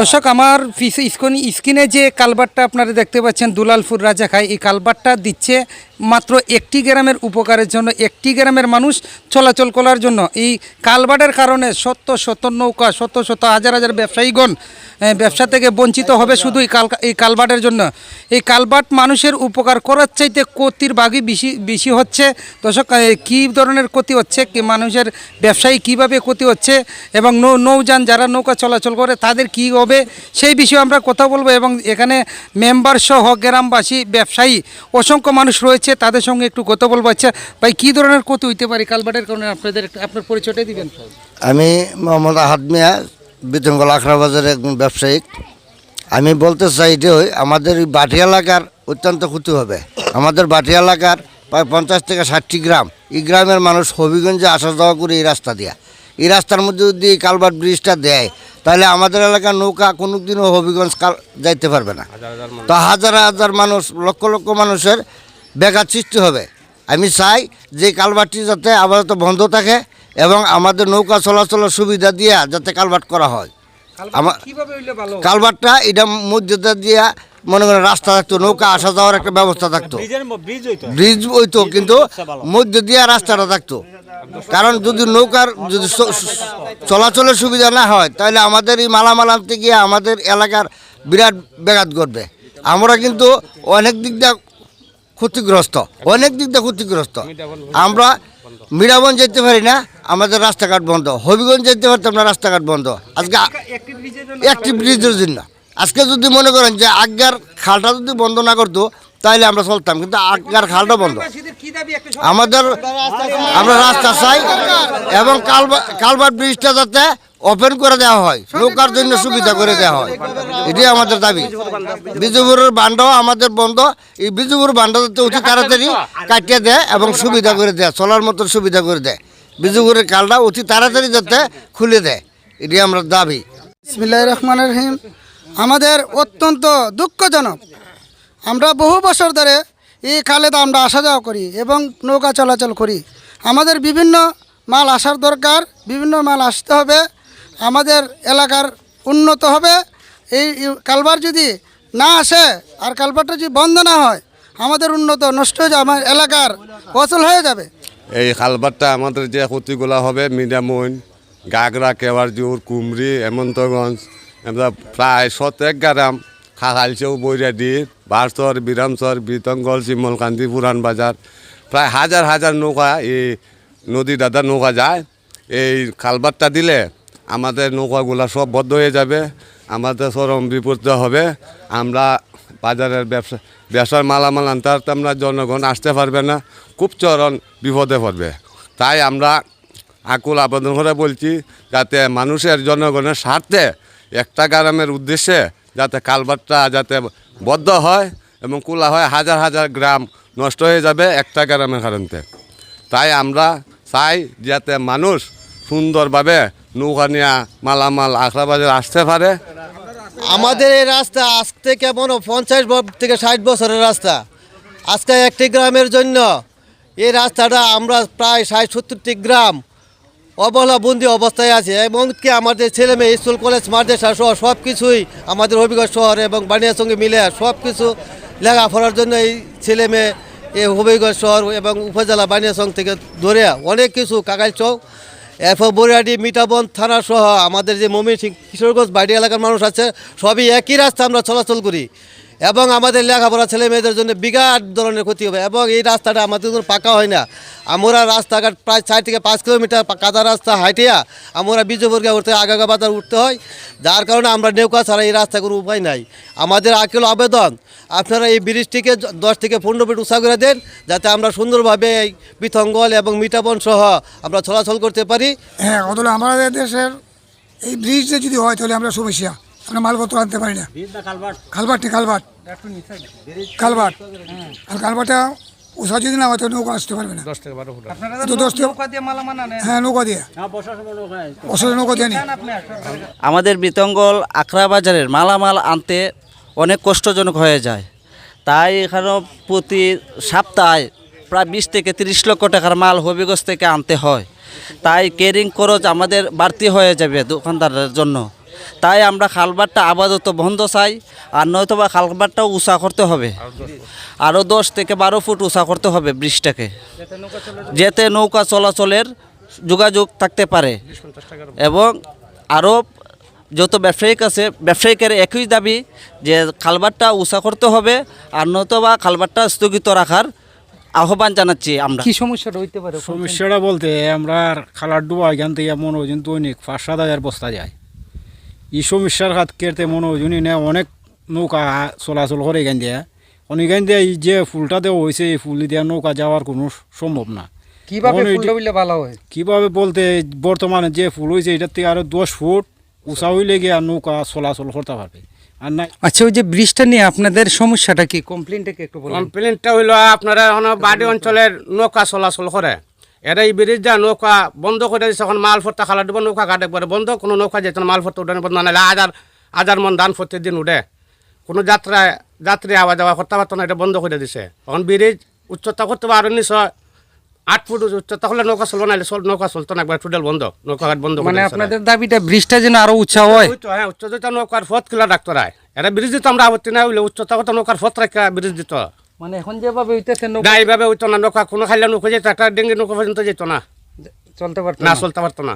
দর্শক, আমার পিছে স্ক্রিনে যে কালবারটা আপনারা দেখতে পাচ্ছেন, দুলালপুর রাজা খায় এই কালবারটা দিচ্ছে মাত্র একটি গ্রামের উপকারের জন্য, একটি গ্রামের মানুষ চলাচল করার জন্য। এই কালবাটের কারণে শত শত নৌকা, শত শত হাজার হাজার ব্যবসায়ীগণ ব্যবসা থেকে বঞ্চিত হবে শুধু এই কাল এই কালবাটের জন্য। এই কালবাট মানুষের উপকার করার চাইতে ক্ষতির ভাগই বেশি বেশি হচ্ছে। দর্শক কী ধরনের ক্ষতি হচ্ছে? কি মানুষের ব্যবসায়ী কীভাবে ক্ষতি হচ্ছে? এবং নৌ নৌযান যারা নৌকা চলাচল করে তাদের কি হবে? সেই বিষয়ে আমরা কথা বলব। এবং এখানে মেম্বার সহ গ্রামবাসী ব্যবসায়ী অসংখ্য মানুষ রয়েছে। তাদের সঙ্গে একটু কথা বলব। আচ্ছা ভাই কী ধরনের ক্ষতি হইতে পারে কালবাটের কারণে? আপনাদের আপনার পরিচয়টাই দিবেন। আমি মোহাম্মদ আহাদ মিয়া বিতঙ্গল আখড়া বাজারের একজন ব্যবসায়িক। আমি বলতে চাই যে ওই আমাদের এই বাটি এলাকার অত্যন্ত ক্ষতি হবে। আমাদের বাটি এলাকার প্রায় পঞ্চাশ থেকে ষাটটি গ্রাম। এই গ্রামের মানুষ হবিগঞ্জে আসা যাওয়া করে এই রাস্তা দিয়া। এই রাস্তার মধ্যে যদি এই কালভার্ট ব্রিজটা দেয় তাহলে আমাদের এলাকার নৌকা কোনো দিনও হবিগঞ্জ কাল যাইতে পারবে না। তো হাজার হাজার মানুষ লক্ষ লক্ষ মানুষের বেকার সৃষ্টি হবে। আমি চাই যে কালভার্টটি যাতে আপাতত বন্ধ থাকে এবং আমাদের নৌকা চলাচলের সুবিধা দিয়া যাতে কালভার্ট করা হয়। আমার কীভাবে হইলে ভালো? কালভার্টটা এটা মধ্যটা দিয়া মনে করেন রাস্তা থাকতো নৌকা আসা যাওয়ার একটা ব্যবস্থা থাকতো। ব্রিজ হইতো? কিন্তু মধ্য দিয়া রাস্তাটা থাকতো। কারণ যদি নৌকার যদি চলাচলের সুবিধা না হয় তাহলে আমাদের এই মালামাল আনতে গিয়ে আমাদের এলাকার বিরাট ব্যাঘাত ঘটবে। আমরা কিন্তু অনেক দিক দিয়ে ক্ষতিগ্রস্ত অনেক দিক দিয়ে ক্ষতিগ্রস্ত। আমরা মিরাবন যেতে পারি না আমাদের রাস্তাঘাট বন্ধ হবিগঞ্জ যেতে পারতাম না রাস্তাঘাট বন্ধ। আজকে একটি ব্রিজের জন্য আজকে যদি মনে করেন যে আজ্ঞার খালটা যদি বন্ধ না করতো তাহলে আমরা চলতাম কিন্তু আজ্ঞার খালটা বন্ধ। আমাদের আমরা রাস্তা চাই এবং কালবা- কালভার ব্রিজটা যাতে ওপেন করে দেওয়া হয় নৌকার জন্য সুবিধা করে দেওয়া হয়। এটাই আমাদের দাবি। বিজুপুরের বান্ডাও আমাদের বন্ধ। এই বিজুপুর বান্ডা যাতে অতি তাড়াতাড়ি কাটিয়ে দেয় এবং সুবিধা করে দেয় চলার মতন সুবিধা করে দেয়। বিজুপুরের কালটা অতি তাড়াতাড়ি যাতে খুলে দেয় এটি আমরা দাবি। বিসমিল্লাহ রহমান রহিম। আমাদের অত্যন্ত দুঃখজনক। আমরা বহু বছর ধরে এই খালে তো আমরা আসা যাওয়া করি এবং নৌকা চলাচল করি। আমাদের বিভিন্ন মাল আসার দরকার, বিভিন্ন মাল আসতে হবে। আমাদের এলাকার উন্নত হবে। এই কালবার যদি না আসে আর কালবারটা যদি বন্ধ না হয়, আমাদের উন্নত নষ্ট হয়ে যাবে, আমার এলাকার অচল হয়ে যাবে। এই খালবারটা আমাদের যে ক্ষতিগুলো হবে মিডামইন গাগরা, কেওয়ারজুর কুমরি হেমন্তগঞ্জ প্রায় শতেক গ্রাম খাখালচেও বৈরাডি। বারচর বিরামচর বিতঙ্গল শিমলকান্দি পুরান বাজার প্রায় হাজার হাজার নৌকা এই নদী দাদা নৌকা যায়। এই খালবারটা দিলে আমাদের নৌকাগুলা সব বদ্ধ হয়ে যাবে, আমাদের চরম বিপদ হবে। আমরা বাজারের ব্যবসা, ব্যবসার মালামাল আনতে আমরা জনগণ আসতে পারবে না, খুব চরম বিপদে পড়বে। তাই আমরা আকুল আবেদন করে বলছি, যাতে মানুষের জনগণের স্বার্থে একটা গ্রামের উদ্দেশ্যে যাতে কালবারটা যাতে বদ্ধ হয় এবং খোলা হয় হাজার হাজার গ্রাম নষ্ট হয়ে যাবে একটা গ্রামের কারণে। তাই আমরা চাই যাতে মানুষ সুন্দরভাবে নৌকা নিয়ে মালামাল আখড়াবাজার আসতে পারে। আমাদের এই রাস্তা আজ থেকে পঞ্চাশ থেকে ষাট বছরের রাস্তা। আজকে একটি গ্রামের জন্য এই রাস্তাটা আমরা প্রায় ষাট সত্তরটি গ্রাম অবহেলা বন্দি অবস্থায় আছে, এমনকি আমাদের ছেলে মেয়ে, স্কুল, কলেজ, মাদ্রাসা সহ সব কিছুই আমাদের হবিগঞ্জ শহর এবং বানিয়ার সঙ্গে মিলে সব কিছু লেখাপড়ার জন্য এই ছেলে মেয়ে এই হবিগঞ্জ শহর এবং উপজেলা বানিয়া বানিয়াসং থেকে ধরে অনেক কিছু, কাকাই চৌক এরপর বরিয়াডি, মিঠাবন থানা সহ আমাদের যে মমিন সিং, কিশোরগঞ্জ বাড়ি এলাকার মানুষ আছে, সবই একই রাস্তা আমরা চলাচল করি। এবং আমাদের লেখাপড়া ছেলে মেয়েদের জন্য বিরাট ধরনের ক্ষতি হবে। এবং এই রাস্তাটা আমাদের জন্য পাকা হয় না। আমরা রাস্তাঘাট প্রায় চার থেকে পাঁচ কিলোমিটার কাদা রাস্তা হাইটিয়া আমরা বিজয়বর্গে উঠতে আগাগা বাজার উঠতে হয়। যার কারণে আমরা নৌকা ছাড়া এই রাস্তা কোনো উপায় নাই। আমাদের আকেল আবেদন, আপনারা এই ব্রিজটিকে দশ থেকে পনেরো ফিট উৎসাহ করে দেন, যাতে আমরা সুন্দরভাবে এই বিথঙ্গল এবং মিঠাবন সহ আমরা চলাচল করতে পারি। হ্যাঁ অতলে আমাদের দেশের এই ব্রিজটা যদি হয়, তাহলে আমরা সমস্যা আমরা মালপত্র আনতে পারি না। খালবাটটি খালবাট খালবাট আর খালবাটটা উষা যদি না হয় তো নৌকা আসতে পারবে না। হ্যাঁ নৌকা দিয়ে। বছরের নৌকা দিয়ে। আমাদের বিতঙ্গল আখড়া বাজারের মালামাল আনতে অনেক কষ্টজনক হয়ে যায়। তাই এখানেও প্রতি সপ্তাহে প্রায় বিশ থেকে তিরিশ লক্ষ টাকার মাল হবিগঞ্জ থেকে আনতে হয়। তাই কেরিং খরচ আমাদের বাড়তি হয়ে যাবে দোকানদারের জন্য। তাই আমরা খালবারটা আপাতত বন্ধ চাই আর নয়তোবা খালবারটাও উঁচা করতে হবে। আরও দশ থেকে বারো ফুট উঁচা করতে হবে ব্রিজটাকে। যাতে নৌকা চলাচলের যোগাযোগ থাকতে পারে। এবং আরও যত ব্যবসায়িক আছে ব্যবসায়িকের একই দাবি যে খালবারটা উঁচা করতে হবে আর নয়তোবা খালবারটা স্থগিত রাখার আহ্বান জানাচ্ছি আমরা। কি সমস্যাটা হইতে পারে? সমস্যাটা বলতে আমরা খালার ডুবা এখান থেকে মনে ওজন দৈনিক পাঁচ সাত হাজার বস্তা যায়। এই সমস্যার হাত কেটে মনে ওজনই না অনেক নৌকা চলাচল করে এখান দিয়ে। অনেকান দিয়ে এই যে ফুলটা দেওয়া হয়েছে এই ফুল দিয়ে নৌকা যাওয়ার কোনো সম্ভব না। কীভাবে ফুলটা হইলে ভালো হয়? কীভাবে বলতে বর্তমানে যে ফুল হয়েছে এটার থেকে আরও দশ ফুট উঁচা হইলে গিয়ে নৌকা চলাচল করতে পারবে। আর না আচ্ছা ওই যে ব্রিজটা নিয়ে আপনাদের সমস্যাটা কি? কমপ্লেনটা কি একটু বলুন? কমপ্লেনটা হইল আপনারা বাড়ি অঞ্চলের নৌকা চলাচল করে। এরা এই ব্রিজটা নৌকা বন্ধ করে দিচ্ছে এখন মাল ফট্টা খালা দিব নৌকা ঘাট একবারে বন্ধ কোনো নৌকা যেত না মাল ফট্টা উঠানো বন্ধ নাহলে হাজার হাজার মন ধান প্রতিদিন উঠে। কোনো যাত্রা যাত্রী আওয়া যাওয়া করতে পারতো না এটা বন্ধ করে দিছে। এখন ব্রিজ উচ্চতা করতে পারো নিশ্চয় আট ফুট উচ্চতা হলে নৌকা চলবো না নৌকা চলতো না একবার টোটাল বন্ধ নৌকা ঘাট বন্ধ মানে আপনাদের দাবিটা ব্রিজটা যেন আরও উঁচা হয়। হ্যাঁ উচ্চতা নৌকার ফত কিলা ডাক্তার এরা ব্রিজ দিত আমরা আপত্তি নাই হইলে উচ্চতা কত নৌকার ফত রাখা ব্রিজ দিত। মানে এখন যেভাবে উঠতেছে না এইভাবে উঠতো না নৌকা কোনো খাইলে নৌকা যেত একটা ডেঙ্গি নৌকা পর্যন্ত যেত না। চলতে পারতো না। চলতে পারতো না।